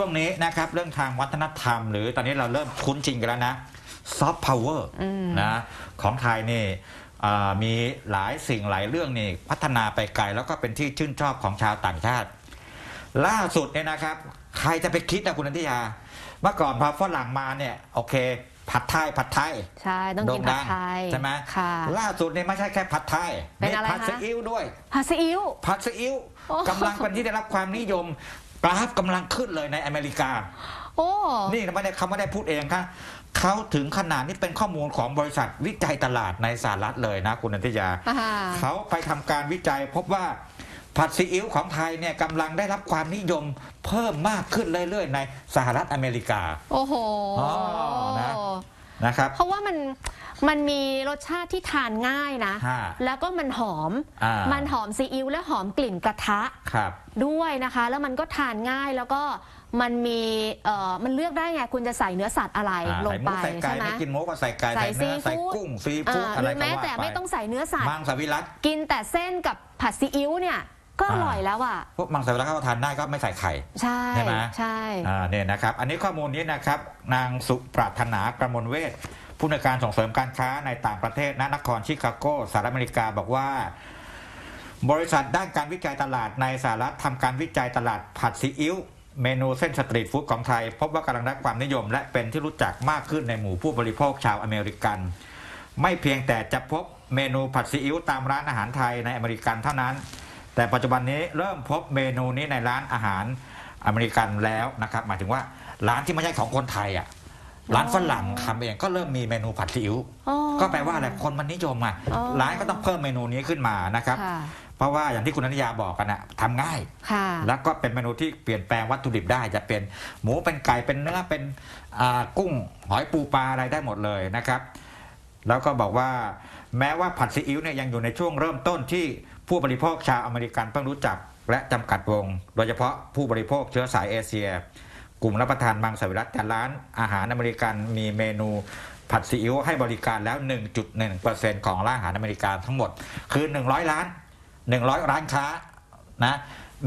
ช่วงนี้นะครับเรื่องทางวัฒนธรรม หรือตอนนี้เราเริ่มคุ้นชินกันแล้วนะซอฟต์พาวเวอร์อืมนะของไทยนี่อ่ามีหลายสิ่งหลายเรื่องนี่พัฒนาไปไกลแล้วก็เป็นที่ชื่นชอบของชาวต่างชาติ ล่าสุดเนี่ยนะครับ ใครจะไปคิดนะคุณนันทิยา เมื่อก่อนพอฝรั่งมาเนี่ยโอเค ผัดไทยผัดไทยใช่ต้องกินโด่ผังดดังไทยใช่ไหมค่ะล่าสุดเนี่ยไม่ใช่แค่ผัดไทยเป็นอะไรมีผัดคะซีอิ๊วด้วยผัดซีอิ๊วผัดซีอิ๊วโอ้กำลังเป็นที่ได้รับความนิยม กราฟกำลังขึ้นเลยในอเมริกา โอ้ นี่ไม่ได้เขาไม่ได้พูดเองครับเขาถึงขนาดนี้เป็นข้อมูลของบริษัทวิจัยตลาดในสหรัฐเลยนะคุณนันทิยา อ่า เขาไปทำการวิจัยพบว่าผัดซีอิ๊วของไทยเนี่ยกำลังได้รับความนิยมเพิ่มมากขึ้นเรื่อยๆในสหรัฐอเมริกา โอ้โห อ๋อนะ นะครับ เพราะว่ามัน มันมีรสชาติที่ทานง่ายนะ ฮะแล้วก็มันหอม อ่ามัมันหอมซีอิ๊วและหอมกลิ่นกระทะครับด้วยนะคะ แล้วมันก็ทานง่ายแล้วก็มันมีเอ่อมันเลือกได้ไงคุณจะใส่เนื้อสัตว์อะไรอ่าลงใส่หมูไปใส่ไก่ใช่ไหม ไม่กินหมูก็ใส่ไก่ใส่ใส่เนื้อซีใส่ฟู้ดกุ้งซีอ่าฟู้ดหอะไรรือก็แม้ว่าแต่ไปไม่ต้องใส่เนื้อสัตว์ มังสวิรัตกินแต่เส้นกับผัดซีอิ๊วเนี่ยก็อร่อยแล้วอะ พวกมังสวิรัตเขาทานได้ก็ไม่ใส่ไข่ ใช่ใช่ไหม ใช่ อ่าเนี่ยนะครับ อันนี้ข้อมูลนี้นะครับ นางสุปรารถนากระมวลเวท ผู้ในการส่งเสริมการค้าในต่างประเทศณนครชิคาโกสหรัฐอเมริกาบอกว่า บริษัทด้านการวิจัยตลาดในสหรัฐทำการวิจัยตลาดผัดซีอิ๊วเมนูเส้นสตรีทฟู้ดของไทย พบว่ากำลังได้ความนิยม และเป็นที่รู้จักมากขึ้นในหมู่ผู้บริโภคชาวอเมริกัน ไม่เพียงแต่จะพบเมนูผัดซีอิ๊วตามร้านอาหารไทยในอเมริกันเท่านั้น แต่ปัจจุบันนี้เริ่มพบเมนูนี้ในร้านอาหารอเมริกันแล้วนะครับหมายถึงว่าร้านที่ไม่ใช่ของคนไทยอะ ร้านฝรั่งทำเองก็เริ่มมีเมนูผัดซีอิ๊วอ๋อก็แปลว่าอะไรคนมันนิยมอะอ๋อร้านก็ต้องเพิ่มเมนูนี้ขึ้นมานะครับค่ะเพราะว่าอย่างที่คุณนันทยาบอกกันนะทำง่ายค่ะแล้วก็เป็นเมนูที่เปลี่ยนแปลงวัตถุดิบได้ จะเป็นหมูเป็นไก่เป็นเนื้อเป็นอ่ากุ้งหอยปูปลาอะไรได้หมดเลยนะครับ แล้วก็บอกว่าแม้ว่าผัดซีอิ๊วเนี่ยยังอยู่ในช่วงเริ่มต้นที่ผู้บริโภคชาวอเมริกันเพิ่งรู้จัก และจำกัดวง โดยเฉพาะผู้บริโภคเชื้อสายเอเชีย กลุ่มรับประทานมังสวิรัตแต่ร้านอาหารอเมริกันมีเมนูผัดซีอิ๊วให้บริการแล้ว 1.1%ของร้านอาหารอเมริกันทั้งหมด คือ 100ล้าน 100 ร้านค้านะ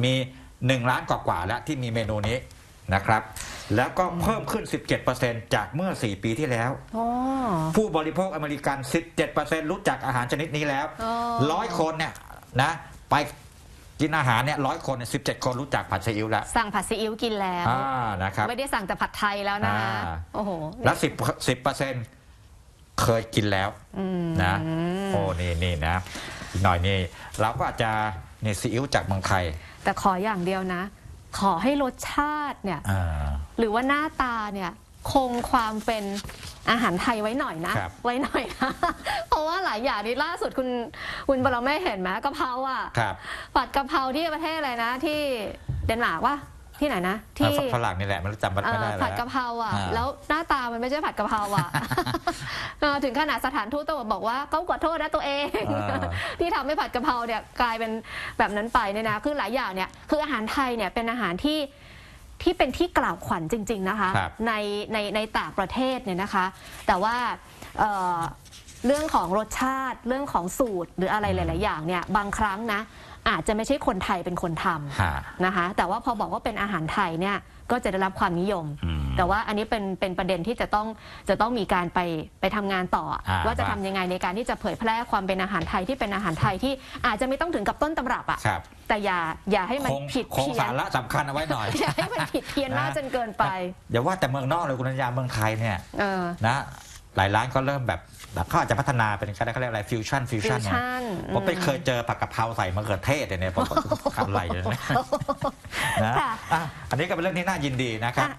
มี 1 ล้านกว่าๆแล้วที่มีเมนูนี้นะครับ แล้วก็เพิ่มขึ้น 17%จากเมื่อ 4 ปีที่แล้วอ๋อผู้บริโภคอเมริกัน 17%รู้จักอาหารชนิดนี้แล้วอ๋อร้อยคนเนี่ยนะไป กินอาหารเนี่ยร้อยคนสิบเจ็ดคนรู้จักผัดซีอิ๊วแล้วสั่งผัดซีอิ๊วกินแล้วอ่านะครับไม่ได้สั่งแต่ผัดไทยแล้วนะคะอ่าโอ้โหแล้วสิบสิบเปอร์เซ็นต์เคยกินแล้วอืมนะโอ้นี่นี่นะอีกหน่อยนี่เราก็อาจจะนี่ซีอิ๊วจากเมืองไทย แต่ขออย่างเดียวนะ ขอให้รสชาติเนี่ยอ่าหรือว่าหน้าตาเนี่ยคงความเป็น อาหารไทยไว้หน่อยนะ ครับไว้หน่อยนะ เพราะว่าหลายอย่างนี้ล่าสุดคุณคุณบรไม่เห็นไหมกะเพราอะครับ ผัดกะเพราที่ประเทศอะไรนะ ที่เดนมาร์กวะที่ไหนนะที่อ่าฝรั่งนี่แหละมันจำไม่เอ่ได้อแล้ว ผัดกะเพราอะ อ่า แล้วหน้าตามันไม่ใช่ผัดกะเพราอะ เออถึงขนาดสถานทูตต้องบอกว่าเขาขอโทษนะตัวเอง อ่า ที่ทำให้ผัดกะเพราเนี่ยกลายเป็นแบบนั้นไปเนี่ยนะคือหลายอย่างเนี่ยคืออาหารไทยเนี่ยเป็นอาหารที่ ที่เป็นที่กล่าวขวัญจริง ๆนะคะ ครับ ในในในต่างประเทศเนี่ยนะคะ แต่ว่าเอ่อเรื่องของรสชาติเรื่องของสูตรหรืออะไรหลาย ๆ อย่างเนี่ยบางครั้งนะ อาจจะไม่ใช่คนไทยเป็นคนทำ ฮะ นะคะแต่ว่าพอบอกว่าเป็นอาหารไทยเนี่ยก็จะได้รับความนิยม อืม แต่ว่าอันนี้เป็นเป็นประเด็นที่จะต้องจะต้องมีการไปไปทำงานต่ออะอ่าว่าจะว่า ทำยังไงในการที่จะเผยแพร่ความเป็นอาหารไทยที่เป็นอาหารไทยที่อาจจะไม่ต้องถึงกับต้นตำรับอะครับแต่อย่าอย่าให้มันคงผิดคงเพี้ยสานระสำคัญเอาไว้หน่อย อย่าให้มันผิดเพี้ยนนะมากจนเกินไปอย่าว่าแต่เมืองนอกเลยคุณนัญญาเมืองไทยเนี่ยเออนะหลายร้านก็เริ่มแบบแบบเขาอาจจะพัฒนาเป็นเขาเรียกอะไรฟิวชั่นฟิวฟิชั่วนเนี่ยชั่น ผมไปเคยเจอผักกะเพราใส่มะเขือเทศเนี่ยผมบอกอะไรเนี่ยนะค่ะอะอันนี้ก็เป็นเรื่องที่น่ายินดีนะครับ